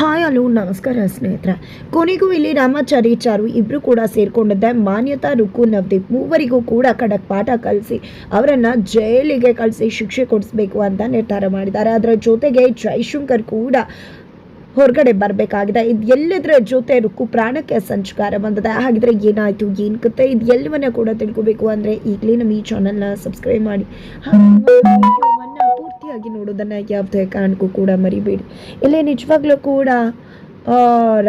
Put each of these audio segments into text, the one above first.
Hi, hello, ನಮಸ್ಕಾರ ಸ್ನೇಹಿತರೆ. ಕೊನೆಗೂ ಇಲ್ಲಿ ರಾಮಾಚಾರಿ ಚಾರು ಇಬ್ಬರು ಕೂಡ ಸೇರಿಕೊಂಡಿದ್ದೆ ಮಾನ್ಯತಾ ರುಕು ನವದೀಪ್ ಮೂವರಿಗೂ ಕೂಡ ಖಡಕ್ ಪಾಠ ಕಲಿಸಿ, ಅವರನ್ನ ಜೈಲಿಗೆ ಕಳಿಸಿ ಶಿಕ್ಷೆ ಕೊಡಿಸ್ಬೇಕು ಅಂತ ನಿರ್ಧಾರ ಮಾಡಿದ್ದಾರೆ. ಅದರ ಜೊತೆಗೆ ಜೈಶಂಕರ್ ಕೂಡ ಹೊರಗಡೆ ಬರಬೇಕಾಗಿದೆ. ಇದು ಎಲ್ಲದರ ಜೊತೆ ರುಕ್ಕು ಪ್ರಾಣಕ್ಕೆ ಸಂಚಕಾರ ಬಂದಿದೆ. ಹಾಗಿದ್ರೆ ಏನಾಯಿತು, ಏನು ಕತೆ, ಇದು ಎಲ್ಲವನ್ನ ಕೂಡ ತಿಳ್ಕೊಬೇಕು ಅಂದರೆ ಈಗಲೇ ನಮ್ಮ ಈ ಚಾನಲ್ನ ಸಬ್ಸ್ಕ್ರೈಬ್ ಮಾಡಿ. ಹಾಗೆ ನೋಡೋದನ್ನ ಯಾವುದೇ ಕಾರಣಕ್ಕೂ ಕೂಡ ಮರಿಬೇಡಿ. ಇಲ್ಲೇ ನಿಜವಾಗ್ಲೂ ಕೂಡ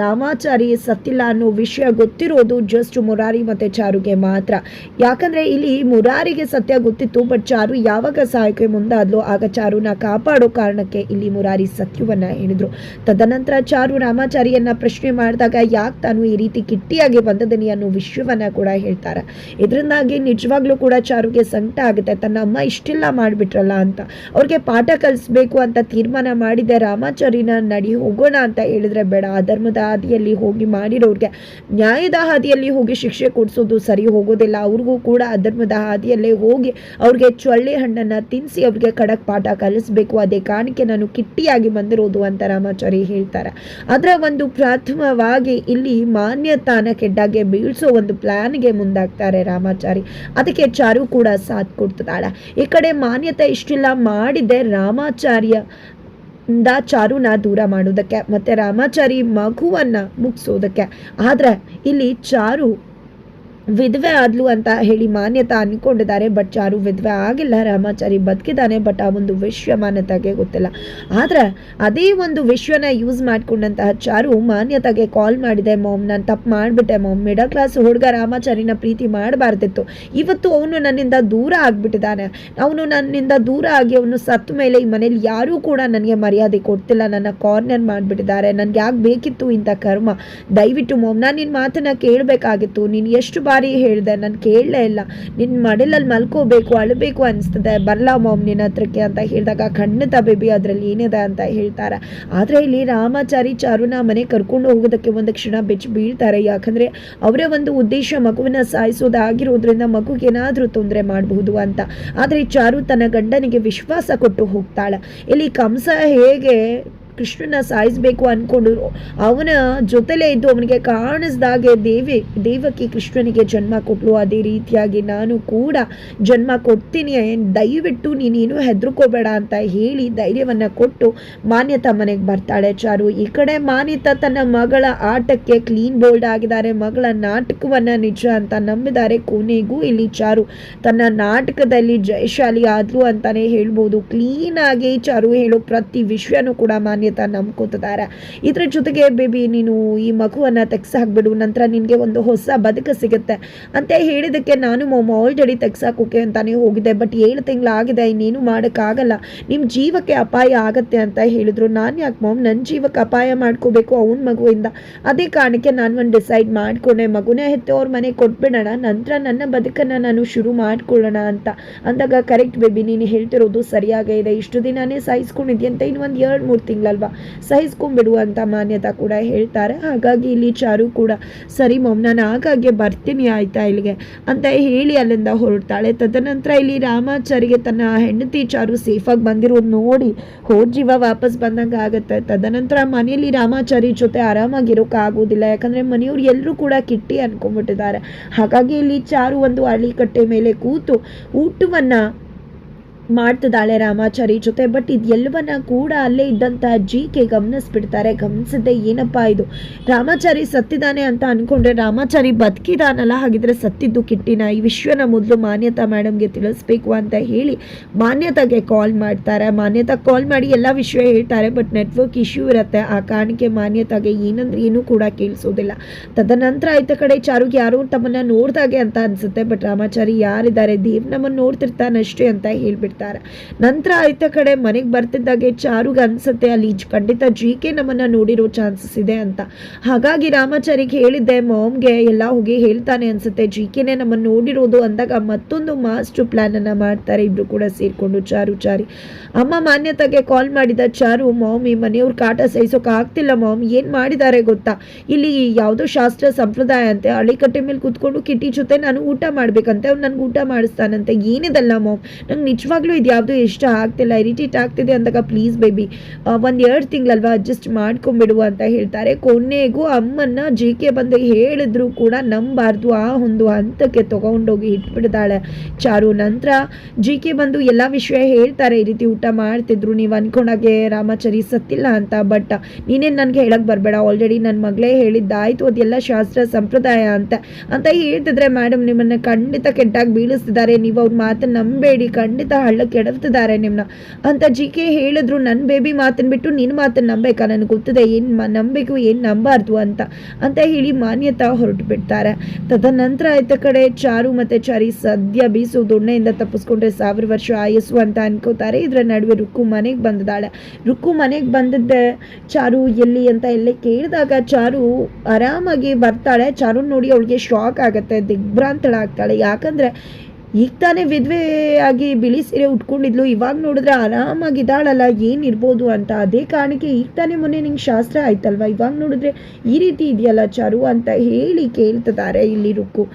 ರಾಮಾಚಾರಿ ಸತ್ತಿಲ್ಲ ಅನ್ನೋ ವಿಷಯ ಗೊತ್ತಿರೋದು ಜಸ್ಟ್ ಮುರಾರಿ ಮತ್ತು ಚಾರುಗೆ ಮಾತ್ರ. ಯಾಕಂದರೆ ಇಲ್ಲಿ ಮುರಾರಿಗೆ ಸತ್ಯ ಗೊತ್ತಿತ್ತು ಬಟ್ ಚಾರು ಯಾವಾಗ ಸಹಾಯಕ್ಕೆ ಮುಂದಾದ್ಲು, ಆಗ ಚಾರುನ ಕಾಪಾಡೋ ಕಾರಣಕ್ಕೆ ಇಲ್ಲಿ ಮುರಾರಿ ಸತ್ಯವನ್ನ ಹೇಳಿದ್ರು ತದನಂತರ ಚಾರು ರಾಮಾಚಾರಿಯನ್ನ ಪ್ರಶ್ನೆ ಮಾಡಿದಾಗ ಯಾಕೆ ತಾನು ಈ ರೀತಿ ಕಿಟ್ಟಿಯಾಗಿ ಬಂದದನಿ ಅನ್ನೋ ವಿಷಯವನ್ನ ಕೂಡ ಹೇಳ್ತಾರೆ. ಇದರಿಂದಾಗಿ ನಿಜವಾಗ್ಲೂ ಕೂಡ ಚಾರುಗೆ ಸಂಕಟ ಆಗುತ್ತೆ. ತನ್ನ ಅಮ್ಮ ಇಷ್ಟೆಲ್ಲ ಮಾಡಿಬಿಟ್ರಲ್ಲ ಅಂತ. ಅವ್ರಿಗೆ ಪಾಠ ಕಲಿಸ್ಬೇಕು ಅಂತ ತೀರ್ಮಾನ ಮಾಡಿದೆ, ರಾಮಾಚಾರಿನ ನಡಿ ಹೋಗೋಣ ಅಂತ ಹೇಳಿದ್ರೆ ಬೇಡ, ಅಧರ್ಮದ ಹಾದಿಯಲ್ಲಿ ಹೋಗಿ ಮಾಡಿರೋರಿಗೆ ನ್ಯಾಯದ ಹಾದಿಯಲ್ಲಿ ಹೋಗಿ ಶಿಕ್ಷೆ ಕೊಡಿಸೋದು ಸರಿ ಹೋಗೋದಿಲ್ಲ. ಅವ್ರಿಗೂ ಕೂಡ ಅಧರ್ಮದ ಹಾದಿಯಲ್ಲೇ ಹೋಗಿ ಅವ್ರಿಗೆ ಚೊಳ್ಳೆ ಹಣ್ಣನ್ನು ತಿನ್ನಿಸಿ ಅವ್ರಿಗೆ ಖಡಕ್ ಪಾಠ ಕಲಿಸ್ಬೇಕು. ಅದೇ ಕಾರಣಕ್ಕೆ ನಾನು ಕಿಟ್ಟಿಯಾಗಿ ಬಂದಿರೋದು ಅಂತ ರಾಮಾಚಾರಿ ಹೇಳ್ತಾರೆ. ಅದರ ಒಂದು ಪ್ರಾಥಮವಾಗಿ ಇಲ್ಲಿ ಮಾನ್ಯತಾನ ಕೆಡ್ಡಾಗೆ ಬೀಳ್ಸೋ ಒಂದು ಪ್ಲಾನ್ಗೆ ಮುಂದಾಗ್ತಾರೆ ರಾಮಾಚಾರಿ. ಅದಕ್ಕೆ ಚಾರು ಕೂಡ ಸಾಥ್ ಕೊಡ್ತಿದ್ದಾಳೆ ಈ ಕಡೆ ಮಾನ್ಯತೆ ಇಷ್ಟಿಲ್ಲ ಮಾಡಿದೆ ರಾಮಾಚಾರ್ಯ ಇಂದ ಚಾರುನ ದೂರ ಮಾಡೋದಕ್ಕೆ ಮತ್ತೆ ರಾಮಾಚಾರಿ ಮಗುವನ್ನ ಮುಗಿಸೋದಕ್ಕೆ. ಆದ್ರೆ ಇಲ್ಲಿ ಚಾರು ವಿಧವೆ ಆದ್ಲು ಅಂತ ಹೇಳಿ ಮಾನ್ಯತಾ ಅನ್ಕೊಂಡಿದ್ದಾರೆ ಬಟ್ ಚಾರು ವಿಧವೆ ಆಗಿಲ್ಲ. ರಾಮಾಚಾರಿ ಬದುಕಿದ್ದಾನೆ ಬಟ್ ಆ ಒಂದು ವಿಶ್ವ ಮಾನ್ಯತೆಗೆ ಗೊತ್ತಿಲ್ಲ. ಆದ್ರೆ ಅದೇ ಒಂದು ವಿಶ್ವನ ಯೂಸ್ ಮಾಡ್ಕೊಂಡಂತಹ ಚಾರು ಮಾನ್ಯತೆಗೆ ಕಾಲ್ ಮಾಡಿದೆ. ಮಾಮ್ ನಾನು ತಪ್ಪು ಮಾಡಿಬಿಟ್ಟೆ. ಮಾಮ್ ಮಿಡಲ್ ಕ್ಲಾಸ್ ಹುಡುಗ ರಾಮಾಚಾರಿನ ಪ್ರೀತಿ ಮಾಡಬಾರ್ದಿತ್ತು. ಇವತ್ತು ಅವನು ನನ್ನಿಂದ ದೂರ ಆಗಿಬಿಟ್ಟಿದ್ದಾನೆ. ಅವನು ನನ್ನಿಂದ ದೂರ ಆಗಿ ಅವನು ಸತ್ತ ಮೇಲೆ ಈ ಮನೇಲಿ ಯಾರೂ ಕೂಡ ನನಗೆ ಮರ್ಯಾದೆ ಕೊಡ್ತಿಲ್ಲ. ನನ್ನ ಕಾರ್ನರ್ ಮಾಡಿಬಿಟ್ಟಿದ್ದಾರೆ. ನನಗೆ ಯಾಕೆ ಬೇಕಿತ್ತು ಇಂಥ ಕರ್ಮ? ದಯವಿಟ್ಟು ಮಾಮ್ ನಾನು ನಿನ್ನ ಮಾತನ್ನು ಕೇಳಬೇಕಾಗಿತ್ತು. ನೀನು ಎಷ್ಟು ಬಾರಿ ಹೇಳಿದೆ, ನಾನು ಕೇಳಲೇ ಇಲ್ಲ. ನಿನ್ನ ಮಡಲಲ್ಲಿ ಮಲ್ಕೋಬೇಕು, ಅಳಬೇಕು ಅನಿಸ್ತದೆ. ಬರಲ್ಲ ಮಾಮ್ ನಿನ್ನ ಹತ್ರಕ್ಕೆ ಅಂತ ಹೇಳಿದಾಗ ಖಂಡಿತ ಬೇಬಿ ಅದರಲ್ಲಿ ಏನಿದೆ ಅಂತ ಹೇಳ್ತಾರೆ. ಆದರೆ ಇಲ್ಲಿ ರಾಮಾಚಾರಿ ಚಾರುನ ಮನೆ ಕರ್ಕೊಂಡು ಹೋಗೋದಕ್ಕೆ ಒಂದು ಕ್ಷಣ ಬೆಚ್ಚಿ ಬೀಳ್ತಾರೆ. ಯಾಕಂದರೆ ಅವರ ಒಂದು ಉದ್ದೇಶ ಮಗುವಿನ ಸಾಯಿಸೋದಾಗಿರೋದ್ರಿಂದ ಮಗುಗೆ ಏನಾದರೂ ತೊಂದರೆ ಮಾಡಬಹುದು ಅಂತ. ಆದರೆ ಚಾರು ತನ್ನ ಗಂಡನಿಗೆ ವಿಶ್ವಾಸ ಕೊಟ್ಟು ಹೋಗ್ತಾಳೆ. ಇಲ್ಲಿ ಕಂಸ ಹೇಗೆ ಕೃಷ್ಣನ ಸಾಯಿಸಬೇಕು ಅನ್ಕೊಂಡ್ರು ಅವನ ಜೊತೆಲೇ ಇದ್ದು ಅವನಿಗೆ ಕಾಣಿಸ್ದಾಗೆ ದೇವಿ, ದೇವಕಿ ಕೃಷ್ಣನಿಗೆ ಜನ್ಮ ಕೊಟ್ಟರು ಅದೇ ರೀತಿಯಾಗಿ ನಾನು ಕೂಡ ಜನ್ಮ ಕೊಡ್ತೀನಿ. ದಯವಿಟ್ಟು ನೀನೇನು ಹೆದರ್ಕೋಬೇಡ ಅಂತ ಹೇಳಿ ಧೈರ್ಯವನ್ನು ಕೊಟ್ಟು ಮಾನ್ಯತಾ ಮನೆಗೆ ಬರ್ತಾಳೆ ಚಾರು. ಈ ಕಡೆ ಮಾನ್ಯತಾ ತನ್ನ ಮಗಳ ಆಟಕ್ಕೆ ಕ್ಲೀನ್ ಬೋಲ್ಡ್ ಆಗಿದ್ದಾರೆ. ಮಗಳ ನಾಟಕವನ್ನು ನಿಜ ಅಂತ ನಂಬಿದ್ದಾರೆ ಕೊನೆಗೂ ಇಲ್ಲಿ ಚಾರು. ತನ್ನ ನಾಟಕದಲ್ಲಿ ಜಯಶಾಲಿ ಆದ್ಲು ಅಂತಾನೆ ಹೇಳ್ಬೋದು. ಕ್ಲೀನ್ ಆಗಿ ಚಾರು ಹೇಳೋ ಪ್ರತಿ ವಿಷಯನೂ ಕೂಡ ಮಾನ್ಯತಾ ನಂಬ್ಕೋತಿದ್ದಾರೆ ಇದ್ರ ಜೊತೆಗೆ ಬೇಬಿ ನೀನು ಈ ಮಗುವನ್ನ ತೆಗ್ಸಾಕ್ಬಿಡು, ನಂತರ ನಿನಗೆ ಒಂದು ಹೊಸ ಬದುಕು ಸಿಗುತ್ತೆ. ಅಂತ ಹೇಳಿದಕ್ಕೆ ನಾನು ಮೊಮ್ಮ ಆಲ್ರೆಡಿ ತೆಗ್ಸಾಕೋಕೆ ಅಂತಾನೆ ಹೋಗಿದ್ದೆ. ಬಟ್ ಏಳು ತಿಂಗಳಾಗಿದೆ, ಇನ್ನೇನು ಮಾಡೋಕ್ಕಾಗಲ್ಲ. ನಿಮ್ಮ ಜೀವಕ್ಕೆ ಅಪಾಯ ಆಗತ್ತೆ ಅಂತ ಹೇಳಿದ್ರು. ನಾನು ಯಾಕೆ ಮಾಮ್? ನನ್ನ ಜೀವಕ್ಕೆ ಅಪಾಯ ಮಾಡ್ಕೋಬೇಕು ಅವನ ಮಗುವಿಂದ. ಅದೇ ಕಾರಣಕ್ಕೆ ನಾನು ಒಂದು ಡಿಸೈಡ್ ಮಾಡ್ಕೊಂಡೆ. ಮಗುನೇ ಹೆತ್ತು ಅವ್ರ ಮನೆಗೆ ಕೊಟ್ಬಿಡೋಣ, ನಂತರ ನನ್ನ ಬದುಕನ್ನು ನಾನು ಶುರು ಮಾಡ್ಕೊಳ್ಳೋಣ ಅಂತ. ಅಂದಾಗ ಕರೆಕ್ಟ್ ಬೇಬಿ ನೀನು ಹೇಳ್ತಿರೋದು ಸರಿಯಾಗೇ ಇದೆ. ಇಷ್ಟು ದಿನಾನೇ ಸಹಿಸ್ಕೊಂಡಿದ್ಯಂತ ಇನ್ನೊಂದು ಎರಡು, ಮೂರು ತಿಂಗಳಲ್ವಾ ಸಹಿಸ್ಕೊಂಡ್ಬಿಡು ಅಂತ ಮಾನ್ಯತಾ ಕೂಡ ಹೇಳ್ತಾರೆ. ಹಾಗಾಗಿ ಇಲ್ಲಿ ಚಾರು ಕೂಡ, ಸರಿ ಮಮ್, ನಾನು ಆಗಾಗ್ಗೆ ಬರ್ತೀನಿ ಆಯ್ತಾ ಇಲ್ಲಿಗೆ? ಅಂತ ಹೇಳಿ ಅಲ್ಲಿಂದ ಹೊರಡ್ತಾಳೆ. ತದನಂತರ ಇಲ್ಲಿ ರಾಮಾಚಾರಿಗೆ ತನ್ನ ಹೆಂಡತಿ ಚಾರು ಸೇಫಾಗಿ ಬಂದಿರೋದು ನೋಡಿ ಹೋದ ಜೀವ ವಾಪಸ್ ಬಂದಂಗೆ ಆಗುತ್ತೆ. ತದನಂತರ ಮನೆಯಲ್ಲಿ ರಾಮಾಚಾರಿ ಜೊತೆ ಆರಾಮಾಗಿರೋಕೆ ಆಗೋದಿಲ್ಲ. ಯಾಕಂದ್ರೆ ಮನೆಯವ್ರು ಎಲ್ಲರೂ ಕೂಡ ಕಿಟ್ಟಿ ಅನ್ಕೊಂಡ್ಬಿಟ್ಟಿದ್ದಾರೆ. ಹಾಗಾಗಿ ಇಲ್ಲಿ ಚಾರು ಒಂದು ಅಳಿಕಟ್ಟೆ ಮೇಲೆ ಕೂತು ಊಟವನ್ನ ಮಾಡ್ತಿದ್ದಾಳೆ ರಾಮಾಚಾರಿ ಜೊತೆ ಬಟ್ ಇದೆಲ್ಲವನ್ನ ಕೂಡ ಅಲ್ಲೇ ಇದ್ದಂತಹ ಜಿ ಕೆ ಗಮನಿಸ್ಬಿಡ್ತಾರೆ. ಗಮನಿಸದೆ ಏನಪ್ಪಾ ಇದು? ರಾಮಾಚಾರಿ ಸತ್ತಿದ್ದಾನೆ ಅಂತ ಅನ್ಕೊಂಡ್ರೆ ರಾಮಾಚಾರಿ ಬದುಕಿದಾನಲ್ಲ, ಹಾಗಿದ್ರೆ ಸತ್ತಿದ್ದು ಕಿಟ್ಟಿನ. ಈ ವಿಶ್ವನ ಮೊದಲು ಮಾನ್ಯತಾ ಮೇಡಮ್ಗೆ ತಿಳಿಸ್ಬೇಕು ಅಂತ ಹೇಳಿ ಮಾನ್ಯತಾಗೆ ಕಾಲ್ ಮಾಡ್ತಾರೆ. ಮಾನ್ಯತಾ ಕಾಲ್ ಮಾಡಿ ಎಲ್ಲ ವಿಷಯ ಹೇಳ್ತಾರೆ ಬಟ್ ನೆಟ್ವರ್ಕ್ ಇಶ್ಯೂ ಇರುತ್ತೆ. ಆ ಕಾರಣಕ್ಕೆ ಮಾನ್ಯತಾಗೆ ಏನಂದ್ರೆ ಏನೂ ಕೂಡ ಕೇಳಿಸೋದಿಲ್ಲ. ತದನಂತರ ಆಯ್ತ ಕಡೆ ಚಾರುಗೆ ಯಾರು ತಮ್ಮನ್ನ ನೋಡ್ದಾಗೆ ಅಂತ ಅನ್ಸುತ್ತೆ ಬಟ್ ರಾಮಾಚಾರಿ ಯಾರಿದ್ದಾರೆ ದೇವ್ ನಮ್ಮನ್ನು ನೋಡ್ತಿರ್ತಾನಷ್ಟೇ ಅಂತ ಹೇಳ್ಬಿಡ್ತಾರೆ. ನಂತರ ಆಯ್ತ ಕಡೆ ಮನೆಗೆ ಬರ್ತಿದ್ದಾಗೆ ಚಾರುಗೆ ಅನ್ಸುತ್ತೆ ಅಲ್ಲಿ. ಖಂಡಿತ ಜಿ ಕೆ ನಮ್ಮನ್ನ ನೋಡಿರೋ ಚಾನ್ಸಸ್ ಇದೆ ಅಂತ. ಹಾಗಾಗಿ ರಾಮಾಚಾರಿಗೆ ಹೇಳಿದ್ದೆ, ಮಾಮ್ಗೆ ಎಲ್ಲ ಹೋಗಿ ಹೇಳ್ತಾನೆ ಅನ್ಸುತ್ತೆ. ಜಿ ಕೆನೇ ನಮ್ಮನ್ನು ನೋಡಿರೋದು ಅಂದಾಗ ಮತ್ತೊಂದು ಮಾಸ್ಟರ್ ಪ್ಲಾನ್ ಅನ್ನ ಮಾಡ್ತಾರೆ ಇಬ್ರು ಕೂಡ ಸೇರಿಕೊಂಡು ಚಾರು ಚಾರಿ. ಅಮ್ಮ ಮಾನ್ಯತೆಗೆ ಕಾಲ್ ಮಾಡಿದ ಚಾರು, ಮಾಮ್, ಮನೆಯವ್ರ ಕಾಟ ಸಹಿಸೋಕೆ ಆಗ್ತಿಲ್ಲ ಮಾಮ್. ಏನ್ ಮಾಡಿದ್ದಾರೆ ಗೊತ್ತಾ? ಇಲ್ಲಿ ಯಾವುದೋ ಶಾಸ್ತ್ರ ಸಂಪ್ರದಾಯ ಅಂತೆ. ಅಳಿಕಟ್ಟೆ ಮೇಲೆ ಕೂತ್ಕೊಂಡು ಕಿಟಿ ಜೊತೆ ನಾನು ಊಟ ಮಾಡ್ಬೇಕಂತೆ. ಅವ್ನು ನನಗೆ ಊಟ ಮಾಡಿಸ್ತಾನಂತೆ. ಏನಿದಲ್ಲ ಮಾಮ್. ನಂಗೆ ನಿಜವಾಗ್ಲೂ ನಿಜವಾಗ್ಲೂ ಇದು ಇಷ್ಟ ಆಗ್ತಿಲ್ಲ, ಇರಿಟೇಟ್ ಆಗ್ತಿದೆ ಅಂದಾಗ ಪ್ಲೀಸ್ ಬೇಬಿ ಒಂದು ಎರಡು ತಿಂಗಳಲ್ವಾ ಅಡ್ಜಸ್ಟ್ ಮಾಡ್ಕೊಂಬಿಡು ಅಂತ ಹೇಳ್ತಾರೆ. ಕೊನೆಗೂ ಅಮ್ಮನ್ನ ಜಿ ಕೆ ಬಂದು ಹೇಳಿದ್ರು ಕೂಡ ನಂಬಾರ್ದು, ಆ ಒಂದು ಹಂತಕ್ಕೆ ತಗೊಂಡೋಗಿ ಇಟ್ಬಿಡ್ತಾಳೆ ಚಾರು. ನಂತರ ಜಿ ಕೆ ಬಂದು ಎಲ್ಲ ವಿಷಯ ಹೇಳ್ತಾರೆ, ಈ ರೀತಿ ಊಟ ಮಾಡ್ತಿದ್ರು, ನೀವು ಅನ್ಕೊಂಡಾಗೆ ರಾಮಾಚಾರಿ ಸತ್ತಿಲ್ಲ ಅಂತ ಬಟ್ ನೀನೇನು ನನಗೆ ಹೇಳಕ್ಕೆ ಬರಬೇಡ ಆಲ್ರೆಡಿ ನನ್ನ ಮಗಳೇ ಹೇಳಿದ್ದಾಯ್ತು, ಅದೆಲ್ಲ ಶಾಸ್ತ್ರ ಸಂಪ್ರದಾಯ ಅಂತ. ಅಂತ ಹೇಳ್ತಿದ್ರೆ ಮೇಡಮ್ ನಿಮ್ಮನ್ನ ಖಂಡಿತ ಕೆಟ್ಟಾಗಿ ಬೀಳಿಸ್ತಿದ್ದಾರೆ, ನೀವು ಅವ್ರ ಮಾತನ್ನು ನಂಬೇಡಿ, ಖಂಡಿತ ಹಳ್ಳಕ್ಕೆ ಕೆಡವ್ತಿದ್ದಾರೆ ನಿಮ್ಮನ್ನ ಅಂತ ಜಿ ಕೆ ಹೇಳಿದ್ರು ನನ್ನ ಬೇಬಿ ಮಾತನ್ನ ಬಿಟ್ಟು ನಿನ್ನ ಮಾತನ್ನ ನಂಬೇಕಾ? ನನಗೆ ಗೊತ್ತಿದೆ, ಏನು ನಂಬಬೇಕು ಏನು ನಂಬಾರ್ದು ಅಂತ. ಅಂತ ಹೇಳಿ ಮಾನ್ಯತಾ ಹೊರಟು ಬಿಡ್ತಾರೆ ತದನಂತರ ಆಯ್ತ ಕಡೆ, ಚಾರು ಮತ್ತೆ ಚಾರಿ ಸದ್ಯ ಬೀಸು ದೊಣ್ಣೆಯಿಂದ ತಪ್ಪಿಸ್ಕೊಂಡ್ರೆ ಸಾವಿರ ವರ್ಷ ಆಯಸ್ಸು ಅಂತ ಅನ್ಕೋತಾರೆ. ಇದರ ನಡುವೆ ರುಕ್ಕು ಮನೆಗೆ ಬಂದಿದ್ದಾಳೆ ರುಕ್ಕು ಮನೆಗೆ ಬಂದಿದ್ದೆ, ಚಾರು ಎಲ್ಲಿ ಅಂತ ಎಲ್ಲ ಕೇಳಿದಾಗ ಚಾರು ಆರಾಮಾಗಿ ಬರ್ತಾಳೆ. ಚಾರು ನೋಡಿ ಅವಳಿಗೆ ಶಾಕ್ ಆಗುತ್ತೆ, ದಿಗ್ಭ್ರಾಂತಳಾಗ್ತಾಳೆ. ಯಾಕಂದ್ರೆ ಈಗ ತಾನೇ ವಿಧವೆ ಆಗಿ ಬಿಳಿ ಸೀರೆ ಉಟ್ಕೊಂಡಿದ್ಲು. ಇವಾಗ ನೋಡಿದ್ರೆ ಆರಾಮಾಗಿದ್ದಾಳಲ್ಲ, ಏನಿರ್ಬೋದು ಅಂತ. ಅದೇ ಕಾರಣಕ್ಕೆ ಈಗ ತಾನೇ ಮೊನ್ನೆ ನಿಂಗೆ ಶಾಸ್ತ್ರ ಆಯ್ತಲ್ವಾ? ಇವಾಗ ನೋಡಿದ್ರೆ ಈ ರೀತಿ ಇದೆಯಲ್ಲ, ಚಾರು ಅಂತ ಹೇಳಿ ಕೇಳ್ತಿದ್ದಾರೆ ಇಲ್ಲಿ ರುಕ್ಕು.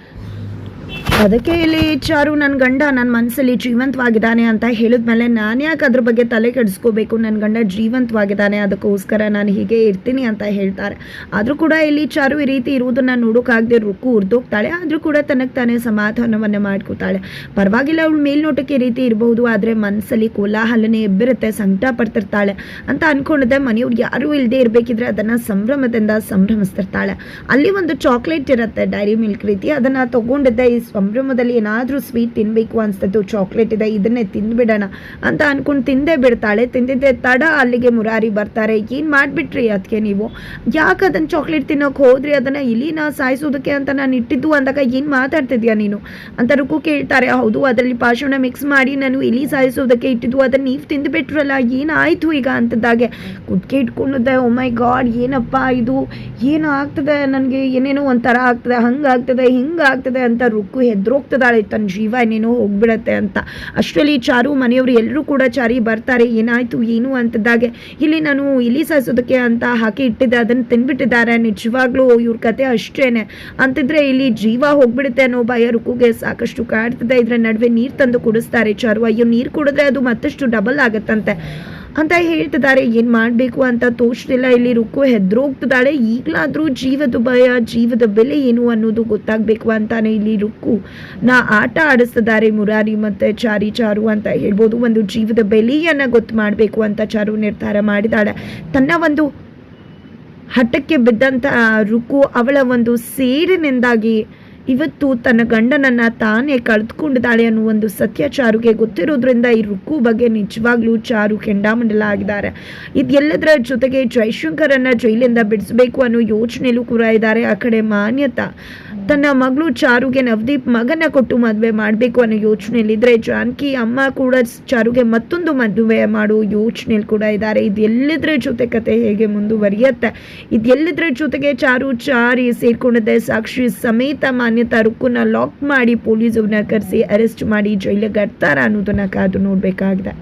ಅದಕ್ಕೆ ಇಲ್ಲಿ ಚಾರು ನನ್ನ ಗಂಡ ನನ್ನ ಮನಸ್ಸಲ್ಲಿ ಜೀವಂತವಾಗಿದ್ದಾನೆ ಅಂತ ಹೇಳಿದ್ಮೇಲೆ ನಾನು ಯಾಕೆ ಅದ್ರ ಬಗ್ಗೆ ತಲೆ ಕೆಡಿಸ್ಕೋಬೇಕು? ನನ್ನ ಗಂಡ ಜೀವಂತವಾಗಿದ್ದಾನೆ, ಅದಕ್ಕೋಸ್ಕರ ನಾನು ಹೀಗೆ ಇರ್ತೀನಿ ಅಂತ ಹೇಳ್ತಾರೆ. ಆದರೂ ಕೂಡ ಇಲ್ಲಿ ಚಾರು ಈ ರೀತಿ ಇರುವುದನ್ನು ನೋಡೋಕ್ಕಾಗದೆ ರುಕ್ಕು ಉರ್ದೋಗ್ತಾಳೆ. ಆದರೂ ಕೂಡ ತನಗೆ ತಾನೇ ಸಮಾಧಾನವನ್ನು ಮಾಡ್ಕೋತಾಳೆ. ಪರವಾಗಿಲ್ಲ, ಅವಳು ಮೇಲ್ನೋಟಕ್ಕೆ ರೀತಿ ಇರಬಹುದು, ಆದರೆ ಮನಸ್ಸಲ್ಲಿ ಕೋಲಾಹಲನೆ ಎಬ್ಬಿರುತ್ತೆ, ಸಂಕಟ ಪಡ್ತಿರ್ತಾಳೆ ಅಂತ ಅಂದ್ಕೊಂಡಿದ್ದೆ ಮನೆಯವ್ರಿಗೆ ಯಾರೂ ಇಲ್ಲದೆ ಇರಬೇಕಿದ್ರೆ ಅದನ್ನು ಸಂಭ್ರಮದಿಂದ ಸಂಭ್ರಮಿಸ್ತಿರ್ತಾಳೆ. ಅಲ್ಲಿ ಒಂದು ಚಾಕ್ಲೇಟ್ ಇರುತ್ತೆ, ಡೈರಿ ಮಿಲ್ಕ್ ರೀತಿ. ಅದನ್ನು ತಗೊಂಡಿದ್ದೆ ಈ ಸಂಭ್ರಮದಲ್ಲಿ ಏನಾದರೂ ಸ್ವೀಟ್ ತಿನ್ನಬೇಕು ಅನ್ಸ್ತದ್ದು ಚಾಕ್ಲೇಟ್ ಇದೆ, ಇದನ್ನೇ ತಿಂದ್ಬಿಡೋಣ ಅಂತ ಅಂದ್ಕೊಂಡು ತಿಂದೇ ಬಿಡ್ತಾಳೆ. ತಿಂದಿದ್ದೆ ತಡ, ಅಲ್ಲಿಗೆ ಮುರಾರಿ ಬರ್ತಾರೆ. ಏನು ಮಾಡಿಬಿಟ್ರಿ ಅದಕ್ಕೆ ನೀವು? ಯಾಕೆ ಅದನ್ನು ಚಾಕ್ಲೇಟ್ ತಿನ್ನೋಕೆ ಹೋದ್ರಿ? ಅದನ್ನು ಇಲಿನ ಸಾಯಿಸೋದಕ್ಕೆ ಅಂತ ನಾನು ಇಟ್ಟಿದ್ದು ಅಂದಾಗ ಏನು ಮಾತಾಡ್ತಿದ್ಯಾ ನೀನು? ಅಂತ ರುಕು ಕೇಳ್ತಾರೆ. ಹೌದು, ಅದರಲ್ಲಿ ಪಾಷಣ ಮಿಕ್ಸ್ ಮಾಡಿ ನಾನು ಇಲಿ ಸಾಯಿಸೋದಕ್ಕೆ ಇಟ್ಟಿದ್ದು. ಅದನ್ನು ನೀವು ತಿಂದುಬಿಟ್ರಲ್ಲ ಏನಾಯಿತು ಈಗ ಅಂತದಾಗೆ ಕುದ್ಕೆ ಇಟ್ಕೊಂಡಿದ್ದೆ. ಓ ಮೈ ಗಾಡ್ ಏನಪ್ಪ ಇದು? ಏನು ಆಗ್ತದೆ? ನನಗೆ ಏನೇನೋ ಒಂಥರ ಆಗ್ತದೆ ಹಂಗಾಗ್ತದೆ ಹಿಂಗಾಗ್ತದೆ ಅಂತ ರುಕ್ಕು ಹೆದ್ರೋಗ್ತದಾಳೆ ತನ್ನ ಜೀವ ಏನೇನೋ ಹೋಗ್ಬಿಡತ್ತೆ ಅಂತ. ಅಷ್ಟರಲ್ಲಿ ಚಾರು ಮನೆಯವರು ಎಲ್ಲರೂ ಕೂಡ ಚಾರಿ ಬರ್ತಾರೆ, ಏನಾಯಿತು, ಏನು ಅಂತದಾಗೆ. ಇಲ್ಲಿ ನಾನು ಇಲಿ ಸಾಯಿಸೋದಕ್ಕೆ ಅಂತ ಹಾಕಿ ಇಟ್ಟಿದ್ದೆ, ಅದನ್ನು ತಿನ್ಬಿಟ್ಟಿದ್ದಾರೆ, ನಿಜವಾಗ್ಲೂ ಇವ್ರ ಕತೆ ಅಷ್ಟೇನೆ. ಅಂತಿದ್ರೆ ಇಲ್ಲಿ ಜೀವ ಹೋಗ್ಬಿಡುತ್ತೆ ಅನ್ನೋ ಭಯ ರುಕುಗೆ ಸಾಕಷ್ಟು ಕಾಡ್ತದೆ. ಇದ್ರ ನಡುವೆ ನೀರು ತಂದು ಕುಡಿಸ್ತಾರೆ ಚಾರು. ಅಯ್ಯೋ, ನೀರು ಕುಡಿದ್ರೆ ಅದು ಮತ್ತಷ್ಟು ಡಬಲ್ ಆಗತ್ತಂತೆ. ಅಂತ ಹೇಳ್ತಿದ್ದಾರೆ. ಏನು ಮಾಡಬೇಕು ಅಂತ ತೋಚ್ತಿಲ್ಲ ಇಲ್ಲಿ. ರುಕ್ಕು ಹೆದ್ರೋಗ್ತಿದ್ದಾಳೆ. ಈಗಲಾದರೂ ಜೀವದ ಭಯ, ಜೀವದ ಬೆಲೆ ಏನು ಅನ್ನೋದು ಗೊತ್ತಾಗಬೇಕು ಅಂತಾನೆ ಇಲ್ಲಿ ರುಕ್ಕು ನಾ ಆಟ ಆಡಿಸ್ತಿದ್ದಾರೆ. ಮುರಾರಿ ಮತ್ತು ಚಾರಿ ಚಾರು ಅಂತ ಹೇಳ್ಬೋದು. ಒಂದು ಜೀವದ ಬೆಲೆಯನ್ನು ಗೊತ್ತು ಮಾಡಬೇಕು ಅಂತ ಚಾರು ನಿರ್ಧಾರ ಮಾಡಿದಾಳೆ ತನ್ನ ಒಂದು ಹಠಕ್ಕೆ ಬಿದ್ದಂಥ ರುಕ್ಕು ಅವಳ ಒಂದು ಸೇಡಿನಿಂದಾಗಿ ಇವತ್ತು ತನ್ನ ಗಂಡನನ್ನ ತಾನೇ ಕಳೆದುಕೊಂಡಿದ್ದಾಳೆ ಅನ್ನೋ ಒಂದು ಸತ್ಯ ಚಾರುಗೆ ಗೊತ್ತಿರೋದ್ರಿಂದ ಈ ರುಕ್ಕು ಬಗ್ಗೆ ನಿಜವಾಗ್ಲೂ ಚಾರು ಕೆಂಡಾಮಂಡಲ ಆಗಿದ್ದಾರೆ. ಇದೆಲ್ಲದರ ಜೊತೆಗೆ ಜೈಶಂಕರನ್ನ ಜೈಲಿಂದ ಬಿಡಿಸಬೇಕು ಅನ್ನೋ ಯೋಚನೆಯಲ್ಲೂ ಕೂಡ ಇದ್ದಾರೆ. ಆ ಕಡೆ ಮಾನ್ಯತಾ, ತನ್ನ ಮಗಳು ಚಾರುಗೆ ನವದೀಪ್ ಮಗನ ಕೊಟ್ಟು ಮದುವೆ ಮಾಡಬೇಕು ಅನ್ನೋ ಯೋಚನೆಯಲ್ಲಿದ್ದರೆ ಜಾನಕಿ ಅಮ್ಮ ಕೂಡ ಚಾರುಗೆ ಮತ್ತೊಂದು ಮದುವೆ ಮಾಡೋ ಯೋಚನೆಯಲ್ಲಿ ಕೂಡ ಇದ್ದಾರೆ. ಇದೆಲ್ಲದರ ಜೊತೆ ಕತೆ ಹೇಗೆ ಮುಂದುವರಿಯುತ್ತೆ? ಇದೆಲ್ಲದರ ಜೊತೆಗೆ ಚಾರು ಚಾರಿ ಸೇರ್ಕೊಂಡಿದ್ದೆ ಸಾಕ್ಷಿ ಸಮೇತ ಮಾನ್ಯತಾ ತಾರೂಕನ್ನ ಲಾಕ್ ಮಾಡಿ ಪೊಲೀಸರನ್ನ ಕರೆಸಿ ಅರೆಸ್ಟ್ ಮಾಡಿ ಜೈಲಿಗೆ ಕಟ್ತಾರ ಅನ್ನೋದನ್ನ ಕಾದು ನೋಡಬೇಕಾಗಿದೆ.